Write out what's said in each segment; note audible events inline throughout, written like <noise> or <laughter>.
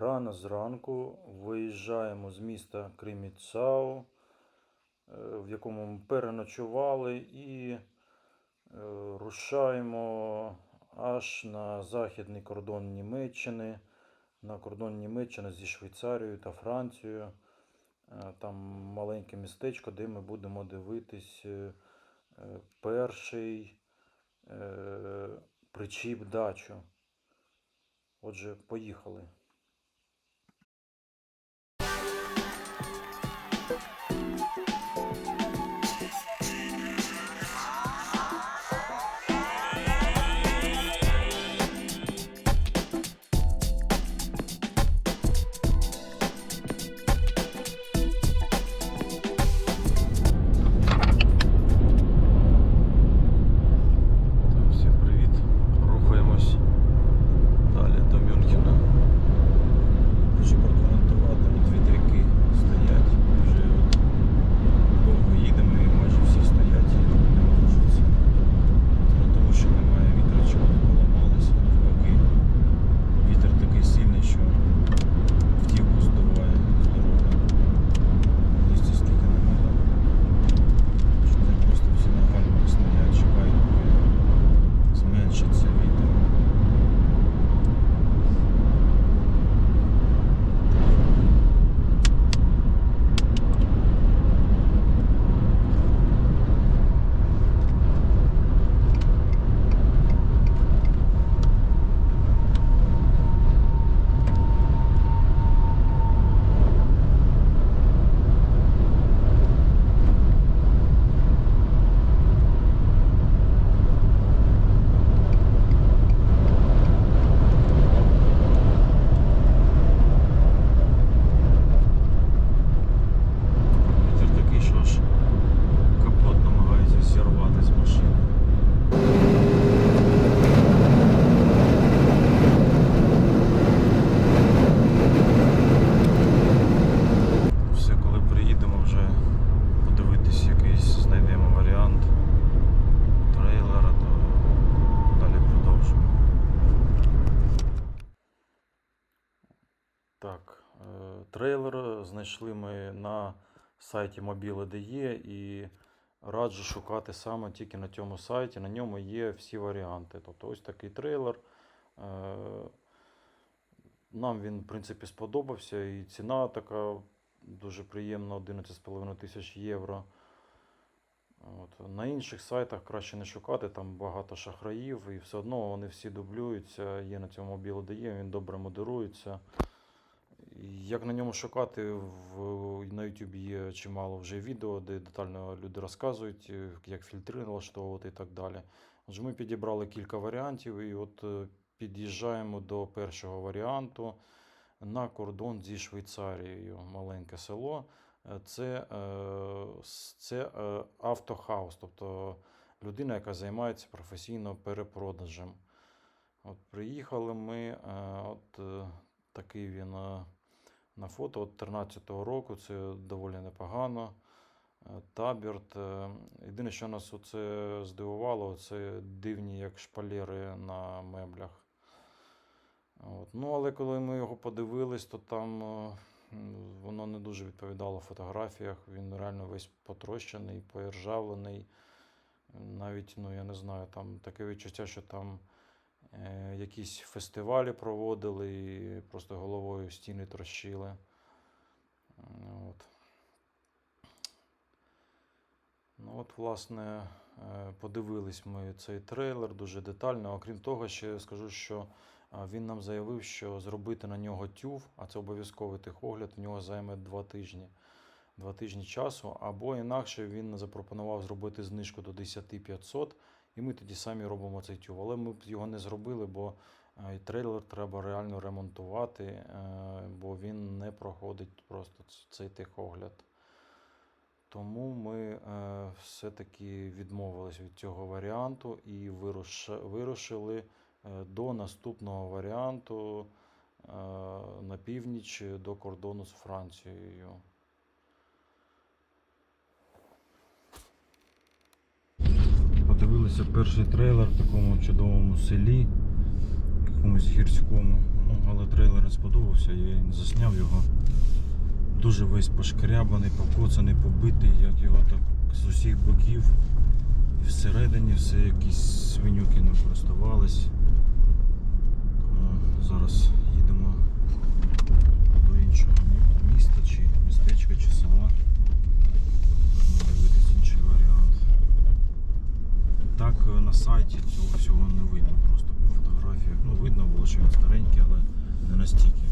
Рано зранку виїжджаємо з міста Криміцау, е, в якому ми переночували, і е, рушаємо аж на західний кордон Німеччини, на кордон Німеччини зі Швейцарією та Францією. Е, Там маленьке містечко, де ми будемо дивитись перший причіп дачу. Отже, поїхали. Знайшли ми на сайті Mobile.de і раджу шукати саме тільки на цьому сайті. На ньому є всі варіанти. Тобто ось такий трейлер. Е, Нам він, в принципі, сподобався, і ціна така дуже приємна 11,5 тисяч євро. От. На інших сайтах краще не шукати, там багато шахраїв, і все одно вони всі дублюються. Є на цьому Mobile.de, він добре модерується. Як на ньому шукати, в, на YouTube є чимало вже відео, де детально люди розказують, е, як фільтри налаштовувати і так далі. Отже, ми підібрали кілька варіантів, і от е, під'їжджаємо до першого варіанту на кордон зі Швейцарією. Маленьке село. Е, Це, це автохаус, тобто людина, яка займається професійно перепродажем. От приїхали ми, от такий він на фото от 13-го року, це доволі непогано. Е, Табірт. Єдине, що нас оце здивувало, це дивні як шпалери на меблях. От. Ну, але коли ми його подивились, то там е, воно не дуже відповідало фотографіях. Він реально весь потрощений, поіржавлений. Навіть, ну я не знаю, там таке відчуття, що там якісь фестивалі проводили і просто головою стіни трощили. От. Ну, от, власне, е, подивились ми цей трейлер дуже детально. Окрім того, ще скажу, що він нам заявив, що зробити на нього тюв, а це обов'язковий техогляд, в нього займе два тижні. Два тижні часу, або інакше він запропонував зробити знижку до 10 500, і ми тоді самі робимо цей тюв. Але ми б його не зробили, бо е, і трейлер треба реально ремонтувати, е, бо він не проходить просто цей техогляд. Тому ми е, все-таки відмовились від цього варіанту і вирушили до наступного варіанту на північ до кордону з Францією. Подивилися перший трейлер в такому чудовому селі, якомусь гірському. Ну, але трейлер трейлер сподобався, я засняв його. Дуже весь пошкрябаний, покоцаний, побитий, як його так з усіх боків. І всередині все якісь свинюки не користувались. Зараз їдемо до іншого міста чи містечка чи села. Будемо дивитись інший варіант. Так е, на сайті цього всього не видно просто по фотографіях. Ну, видно було, що він старенький, але не настільки.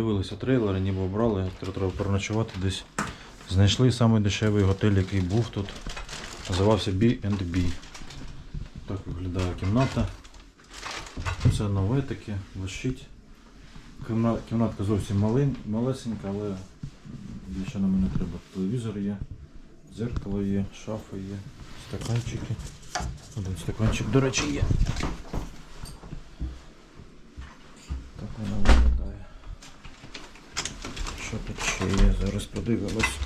Подивилися трейлери, ніби обрали, треба переночувати десь. Знайшли самий дешевий готель, який був тут. Називався B&B. Так виглядає кімната. Все нове таке. Кімна- Кімнатка зовсім малин, малесенька, але більше нам не треба. Телевізор є, дзеркало є, шафа є, стаканчики. Один стаканчик, до речі, є. Так вона виглядає. Що тут ще є? Зараз подивимось.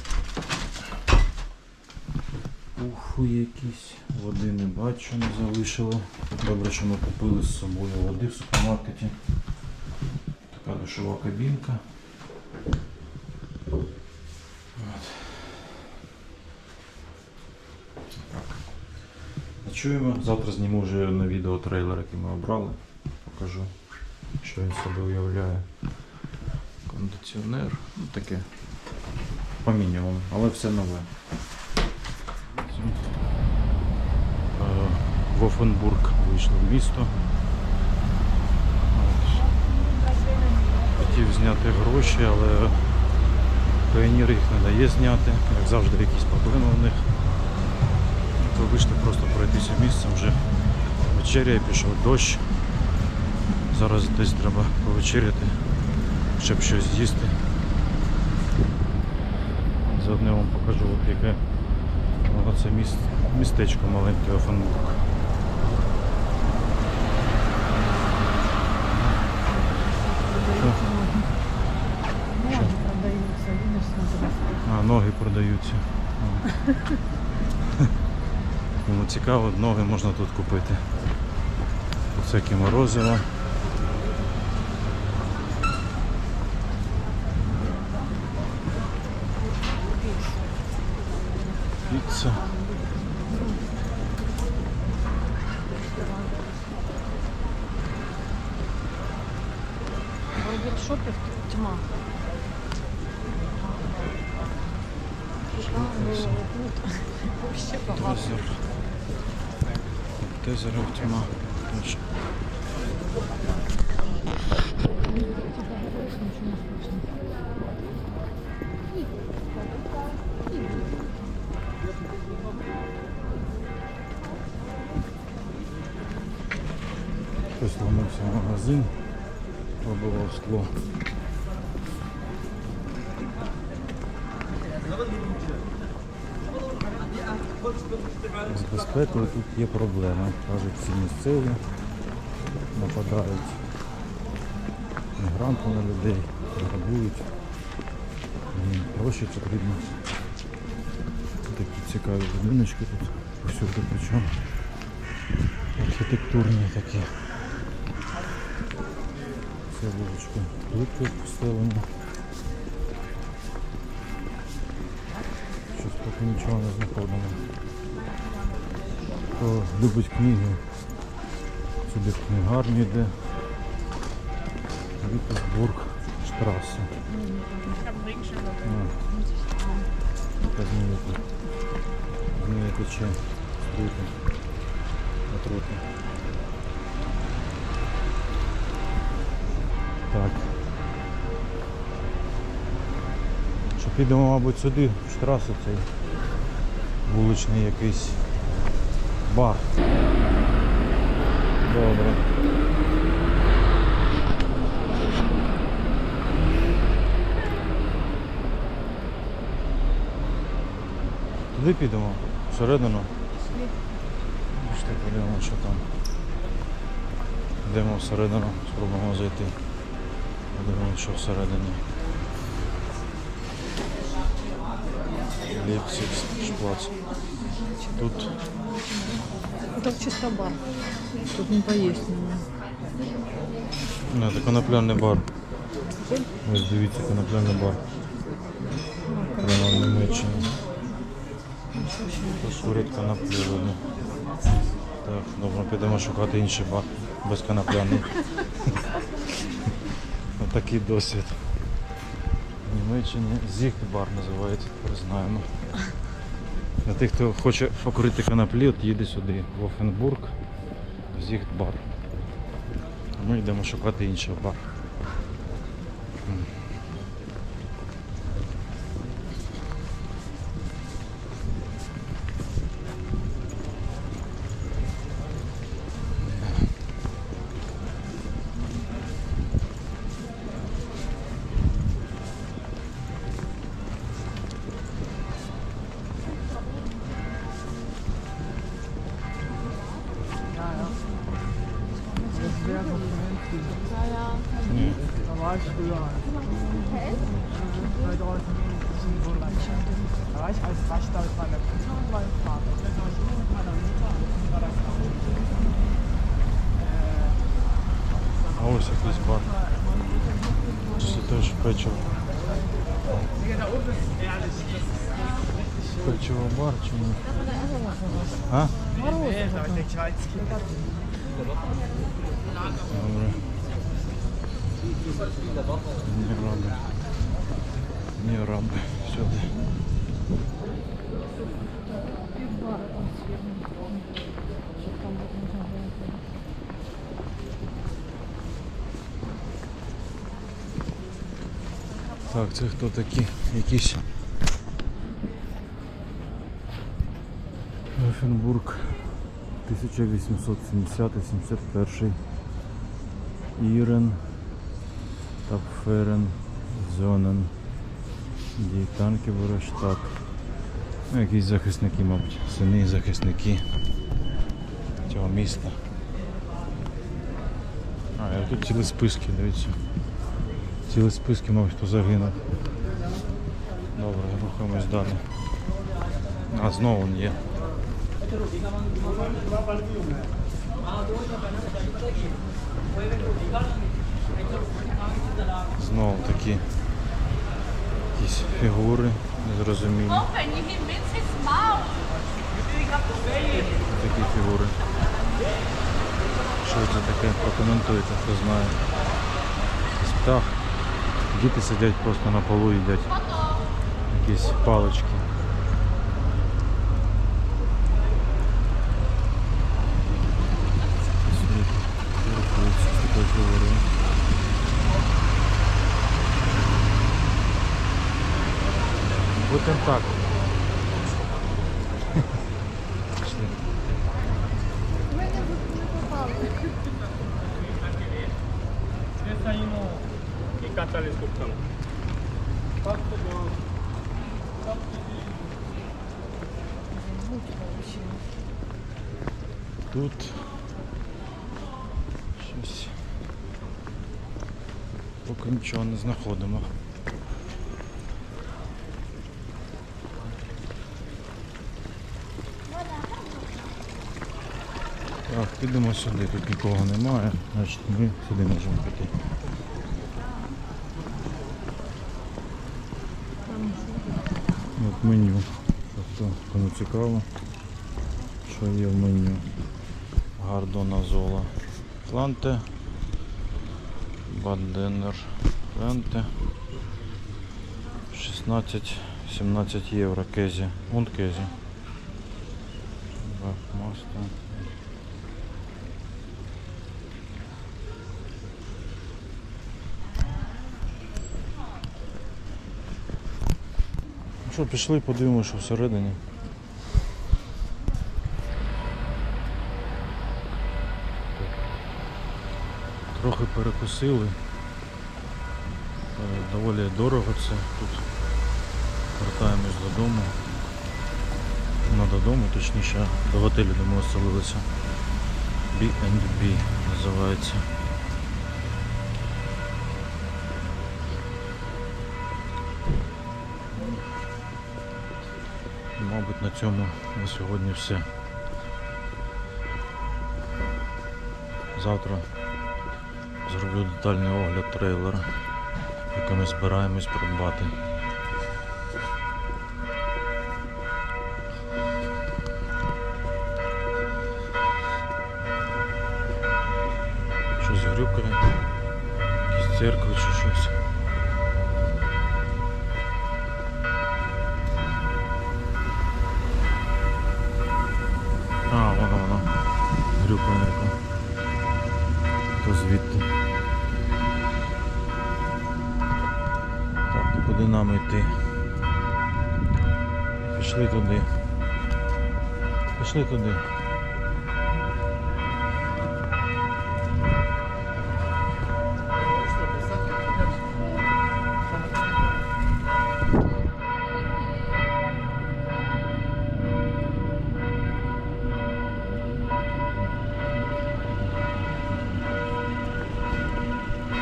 Уху якісь. Води не бачу, не залишили. Добре, що ми купили з собою води в супермаркеті. Така душова кабінка. Ночуємо. Завтра зніму вже на відео трейлер, який ми обрали. Покажу, що він себе уявляє. Кондиціонер. Ну таке. По мінімуму, але все нове. Е, В Офенбург вийшло в місто. Хотів зняти гроші, але піонір їх не дає зняти, як завжди якісь проблеми в них. То вийшли просто пройтися місцем вже вечеря, пішов дощ. Зараз десь треба повечеряти, щоб щось з'їсти. Заодно я вам покажу, от яке воно це містечко маленьке Офенбург. Ноги продаются, видишь, смотри. А, ноги продаються. <laughs> Кому цікаво, ноги можна тут купити. Всякі морозиво. Піца. Вроде в тьма. <laughs> Вообще погано. Тезер. Тьма. Магазин, пробував скло. З безпекою тут є проблема. Кажуть, ці місцеві нападають мігранти на людей, грабують. Гроші потрібно. Такі цікаві будиночки тут повсюди причому. Архітектурні такі. Це вулички плитки поставлені. Щось поки нічого не знаходимо. Хто любить книги, сюди в книгарню йде. Віттерсбург штраси. А, Яка змія тут. Змія тече закриті. Отрутні. Так. Що підемо, мабуть, сюди, в штрасу цей вуличний якийсь бар. Добре. Туди підемо? Всередину? Пішли подивимо, що там. Йдемо всередину, спробуємо зайти. Подивимо, що всередині. Ліпсікс, шплац. Тут Это чисто бар. Тут не поесть не, це конопляний бар. Ось дивіться, конопляний бар. Прямо в Німеччині. Тут курять коноплю видно. Так, добре, підемо шукати інший бар. Безконопляний. <laughs> Отакий досвід. В Німеччині Зіхт бар називається, тепер знаємо. Для тих, хто хоче покурити коноплі, от їде сюди, в Офенбург, в Зігтбар. Ми йдемо шукати інший бар. Печиво бар чи ні? А? nee, da ist der Schweiz. Добре. Не ради. Не ради. Так, це хто такі? Якісь Ефенбург 1870-71 Ірен Тапферен Зонен Дієтанки Вороштаб Ну, якісь захисники, мабуть, сини захисники цього міста. А, і тут цілі списки, дивіться. Цілі списки, мабуть, хто загинув. Добре, рухаємось далі. А, знову він є. Знову такі якісь фігури незрозумілі. Такі фігури. Що це таке? Прокоментуйте, хто знає. Птах. Діти сидять просто на полу і їдять якісь палички. Сюди рухаються з такою фігурою. Гутен так. Поки нічого не знаходимо. Так, підемо сюди, тут нікого немає, значить ми сюди можемо піти. От меню. Тобто, кому цікаво, що є в меню. Гардона Зола. Фланте. Баденер. Фланте. 16-17 євро кезі. Он кезі. Так. Ну що, пішли, подивимося, що всередині. Перекусили. Е, Доволі дорого це тут. Вертаємось додому. Ну, додому, точніше, до готелю, де ми оселилися. B&B називається. Мабуть, на цьому на сьогодні все. Завтра зроблю детальний огляд трейлера, який ми збираємось придбати. Щось грюкає, якісь церкви чи щось. Пішли туди.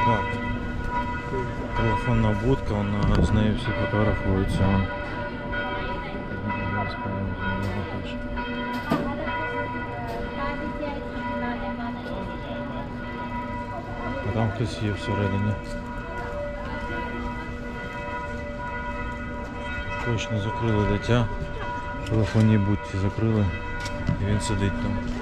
Так. Телефонна будка, вона, з нею всі фотографуються. Хтось є всередині. Точно закрили дитя. В будь-які закрили. І він сидить там.